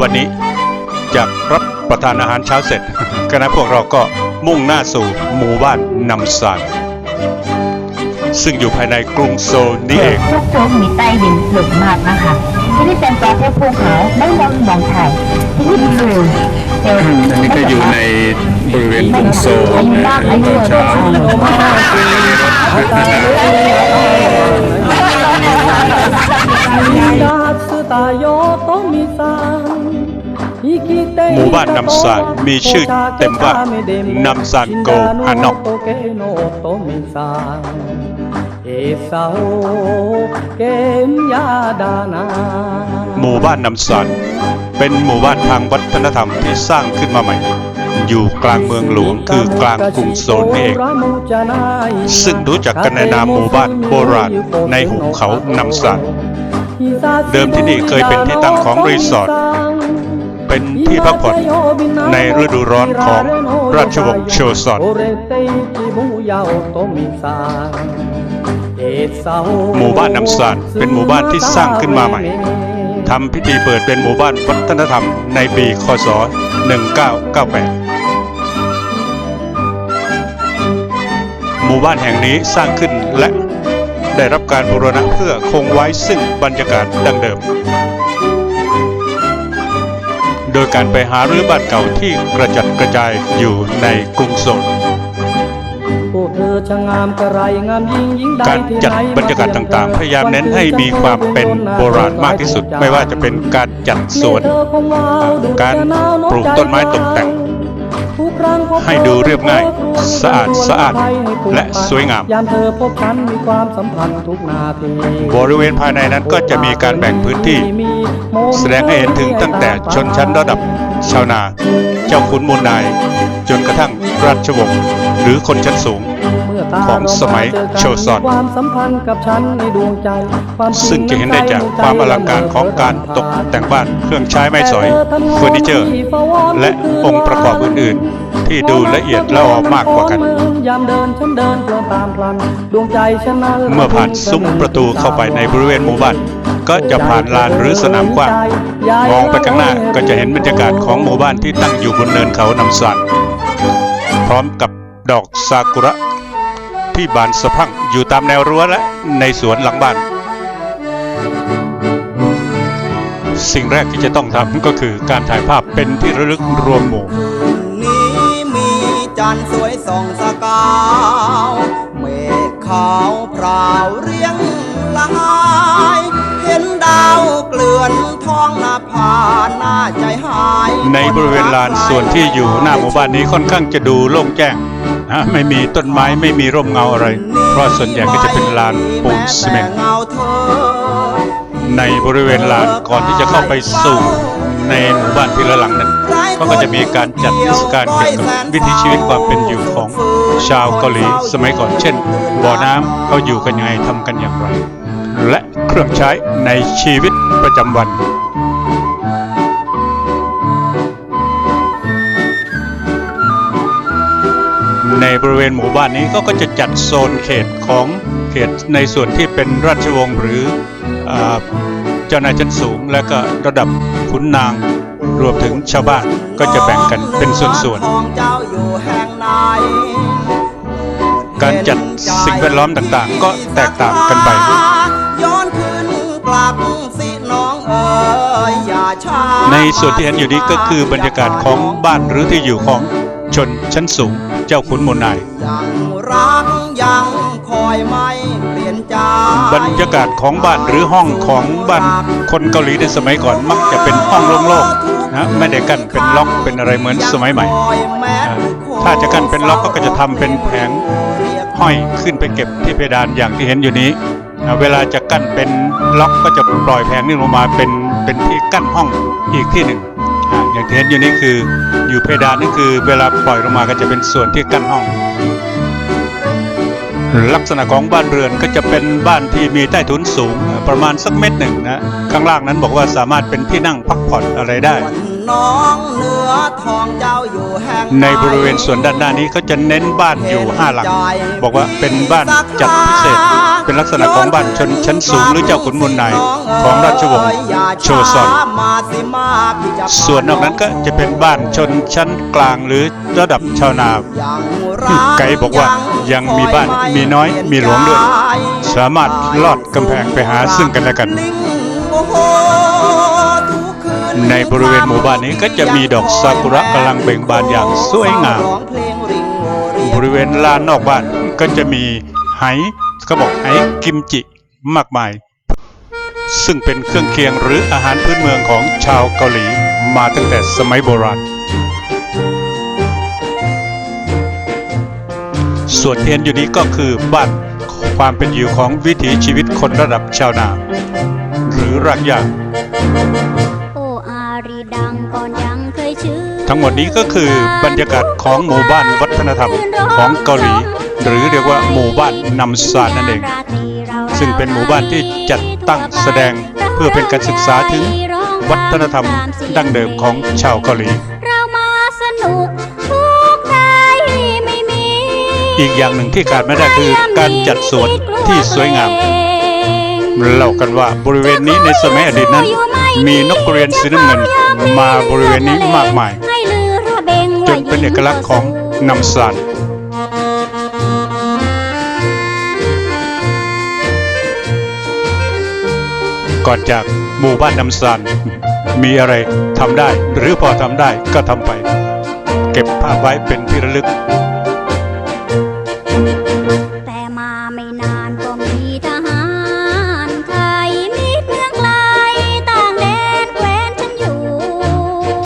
วันนี้จากรับประทานอาหารเช้าเสร็จคณะพวกเราก็มุ่งหน้าสู่หมู่บ้านนำซานซึ่งอยู่ภายในกรุงโซลนี่เองทุกคนมีใต้ดินสูงมากนะคะที่นี่เป็นประเทศภูเขาไม่มองมองไทยที่นี่สูงเร็วอันนี้ก็อยู่ในบริเวณกรุงโซลอายุนะมากอายุตอนเยเช้า หมู่บ้านนำซานมีชื่อเต็มว่านำซานโกฮานอกหมู่บ้านนำซานเป็นหมู่บ้านทางวัฒนธรรมที่สร้างขึ้นมาใหม่ อยู่กลางเมืองหลวงคือกลางกรุงโซนเองซึ่งรู้จักกันในนามหมู่บ้านโบราณในหุบเขานำซานเดิมที่นี่เคยเป็นที่ตั้งของรีสอร์ทเป็นที่พักผ่อนในฤดูร้อนของราชวงศ์โชซอนหมู่บ้านนำซานเป็นหมู่บ้านที่สร้างขึ้นมาใหม่ ทำพิธีเปิดเป็นหมู่บ้านวัฒนธรรมในปีคศ 1998 หมู่บ้านแห่งนี้สร้างขึ้นและได้รับการบูรณะเพื่อคงไว้ซึ่งบรรยากาศดังเดิม โดยการไปหารื้อบ้านเก่าที่กระจัดกระจายอยู่ในกรุงโซล การจัดบรรยากาศต่างๆ พยายามเน้นให้มีความเป็นโบราณมากที่สุด ไม่ว่าจะเป็นการจัดสวน การปลูกต้นไม้ตกแต่ง ให้ดูเรียบง่าย สะอาดสะอาด และสวยงามยามเธอพบฉันมีความสัมพันธ์ทุกนาทีบริเวณภายในนั้นก็จะมีการแบ่งพื้นที่ แสดงให้เห็นถึงตั้งแต่ชนชั้นระดับชาวนา เจ้าขุนมูลนาย จนกระทั่งราชวงศ์หรือคนชั้นสูง ของสมัยโชซอนความสัมพันธ์กับฉันในดวงใจความจริซึ่งจะเห็นได้จากความอลังการของการตกแต่งบ้านเครื่องใช้ไม้สอยเฟอร์นิเจอร์ และองค์ประกอบอื่น ๆ ที่ดูละเอียดละออมากกว่ากันยามเดินฉันเดินเพลินตามพลันดวงใจฉันนั้นเมื่อผ่านซุ้มประตูเข้าไปในบริเวณหมู่บ้านก็จะผ่านลานหรือสนามกว้างมองไปข้างหน้าก็จะเห็นบรรยากาศของหมู่บ้านที่ตั้งอยู่บนเนินเขานำซานพร้อมกับดอกซากุระ ที่บานสะพรั่งอยู่ตามแนวรั้วและในสวนหลังบ้าน สิ่งแรกที่จะต้องทำก็คือการถ่ายภาพเป็นที่ระลึกรวมหมู่นี้มีจันทร์สวยส่องสกาวเมฆขาวพราวเรียงละหายเห็นดาวเกลื่อนท้องหน้าผาหน้าใจหาย ในบริเวณลานส่วนที่อยู่หน้าหมู่บ้านนี้ค่อนข้างจะดูโล่งแจ้ง นะไม่มีต้นไม้ไม่มีร่มเงาอะไร เพราะส่วนใหญ่ก็จะเป็นลานปูนซีเมนต์ในบริเวณลานก่อนที่จะเข้าไปสู่ในหมู่บ้านทีละหลังนั้นเขาก็จะมีการจัดเทศกาลเกี่ยวกับวิถีชีวิตความเป็นอยู่ของชาวเกาหลีสมัยก่อนเช่น บ่อน้ำเขาอยู่กันยังไงทำกันอย่างไร และเครื่องใช้ในชีวิตประจำวัน ในบริเวณหมู่บ้านนี้ก็ก็จะจัดโซนเขตของเขตในส่วนที่เป็นราชวงศ์หรือเจ้านายชั้นสูง และก็ระดับขุนนางรวมถึงชาวบ้านก็จะแบ่งกันเป็นส่วนๆ การจัดสิ่งแวดล้อมต่างๆ ก็แตกต่างกันไปในส่วนที่เห็นอยู่นี้ก็คือบรรยากาศของบ้านหรือที่อยู่ของ ชนชั้นสูงเจ้าขุนมูลนาย ยังรักยังคอยไม่เปลี่ยนใจบรรยากาศของบ้านหรือห้องของบ้านคนเกาหลีในสมัยก่อนมักจะเป็นห้องโล่งๆนะไม่ได้กั้นเป็นล็อกเป็นอะไรเหมือนสมัยใหม่อ่าถ้าจะกั้นเป็นล็อกก็จะทำเป็นแผงห้อยขึ้นไปเก็บที่เพดานอย่างที่เห็นอยู่นี้อ่าเวลาจะกั้นเป็นล็อกก็จะปล่อยแผงนี้ลงมาเป็นเป็นที่กั้นห้องอีกที่หนึ่ง อย่างที่เห็นอยู่นี้คืออยู่เพดานนั่นคือเวลาปล่อยลงมาก็จะเป็นส่วนที่กั้นห้อง ลักษณะของบ้านเรือนก็จะเป็นบ้านที่มีใต้ถุนสูงประมาณสักเมตรหนึ่งนะข้างล่างนั้นบอกว่าสามารถเป็นที่นั่งพักผ่อนอะไรได้ นน้องเหนือทองเจ้าอยู่แห่งในบริเวณส่วนด้านหน้านี้เขาจะเน้นบ้านอยู่ห้าหลัง บอกว่าเป็นบ้านจัดพิเศษ เป็นลักษณะของบ้านชนชั้นสูงหรือเจ้าขุนมูลนายของราชวงศ์โชซอนส่วนนอกนั้นก็จะเป็นบ้านชนชั้นกลางหรือระดับชาวนาไกด์บอกว่ายังมีบ้านมีน้อยมีหลวงด้วย สามารถลอดกำแพงไปหาซึ่งกันและกัน ในบริเวณหมู่บ้านนี้ก็จะมีดอกซากุระกำลังเบ่งบานอย่างสวยงาม บริเวณลานนอกบ้านก็จะมีไหเขาบอกไหกิมจิมากมาย ซึ่งเป็นเครื่องเคียงหรืออาหารพื้นเมืองของชาวเกาหลีมาตั้งแต่สมัยโบราณ ส่วนเที่เห็นอยู่นี้ก็คือบ้านความเป็นอยู่ของวิถีชีวิตคนระดับชาวนา หรือรากหญ้าโออางก่ ทั้งหมดนี้ก็คือบรรยากาศของหมู่บ้านวัฒนธรรมของเกาหลี หรือเรียกว่าหมู่บ้านนำซานนั่นเอง ซึ่งเป็นหมู่บ้านที่จัดตั้งแสดงเพื่อเป็นการศึกษาถึงวัฒนธรรมดั้งเดิมของชาวเกาหลีเรามาสนุกทุกใจไม่มีอีกอย่างหนึ่งที่ขาดไม่ได้คือการจัดสวนที่สวยงามเล่ากันว่าบริเวณนี้ในสมัยอดีตนั้น มีนกกเรียนสีน้ำเงินมาบริเวณนี้มากมายจนเป็นเอกลักษณ์ของนำซานก่อนจากหมู่บ้านนำซานมีอะไรทำได้หรือพอทำได้ก็ทำไป เก็บภาพไว้เป็นที่ระลึก